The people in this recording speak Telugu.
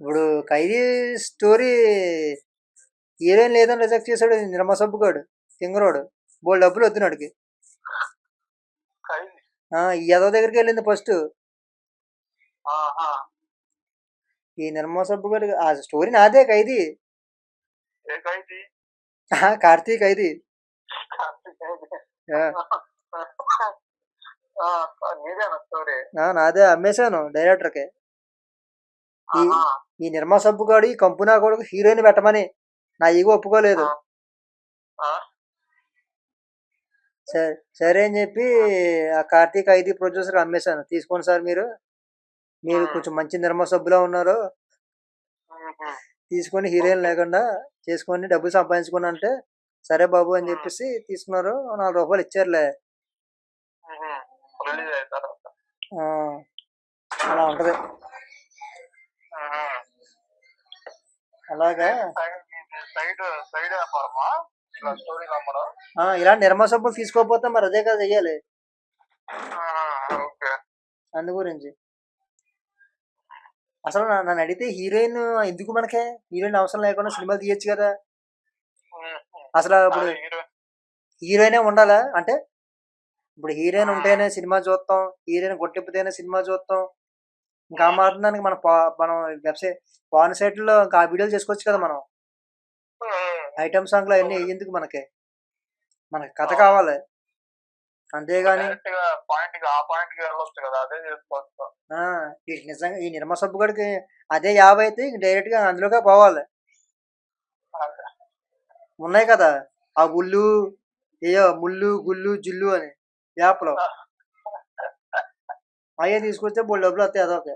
ఇప్పుడు ఖైదీ స్టోరీ హీరోయిన్ లేదని రిజెక్ట్ చేశాడు నిర్మ సబ్బుగాడు తింగరోడు బోల్ డబ్బులు వద్దునాడికి ఖైదీ? ఈ యదవ దగ్గరికి వెళ్ళింది ఫస్ట్. ఈ నిర్మ సబ్బుగాడు ఆ స్టోరీ నాదే ఖైదీ. కార్తీక్ ఖైదీ. నాదే అమ్మేశాను డైరెక్టర్కి. ఈ నిర్మా సబ్బుగాడు ఈ కంపునా కొడుకు హీరోయిన్ పెట్టమని. నా ఈగో ఒప్పుకోలేదు. సరే సరే అని చెప్పి ఆ కార్తీక్ ఐది ప్రొడ్యూసర్ అమ్మేశాను తీసుకోండి సార్ మీరు. మీరు కొంచెం మంచి నిర్మా సబ్బులా ఉన్నారు. తీసుకొని హీరోయిన్ లేకుండా చేసుకొని డబ్బులు సంపాదించుకుని అంటే సరే బాబు అని చెప్పేసి తీసుకున్నారు. నాలుగు రూపాయలు ఇచ్చారులే. అలా ఉంటది. అలాగా? ఇలా నిర్మా సబ్బులు తీసుకోకపోతే మరి అదే కదా చెయ్యాలి. అందు గురించి. అసలు నన్ను అడిగితే హీరోయిన్ ఎందుకు మనకే? హీరోయిన్ అవసరం లేకుండా సినిమాలు తీయొచ్చు కదా. అసలు ఇప్పుడు హీరోయినే ఉండాలా? అంటే ఇప్పుడు హీరోయిన్ ఉంటేనే సినిమా చూస్తాం హీరోయిన్ కొట్టిప్పితేనే సినిమా చూస్తాం ఇంకా మాట్లాడడానికి మన పా- మనం వెబ్సైట్ పాన్ సైట్లో ఇంకా ఆ వీడియోలు చేసుకోవచ్చు కదా మనం. ఐటమ్ సాంగ్లో అవన్నీ ఎందుకు మనకి? మనకి కథ కావాలి. అంతేగాని పాయింట్కి ఆ పాయింట్కి వెళ్ళొచ్చు కదా అదే చేసుకోవచ్చు. ఆ, ఈ నిజంగా ఈ నిర్మ సబ్బు గడికి అదే యాభై అయితే ఇంక డైరెక్ట్గా అందులోకే పోవాలి. ఉన్నాయి కదా? ఆ గుళ్ళు ఏయో ముళ్ళు గుళ్ళు జిల్లు అని యాప్లో. అయ్యే తీసుకొస్తే బోల్ డబ్బులు వస్తాయి అదొకే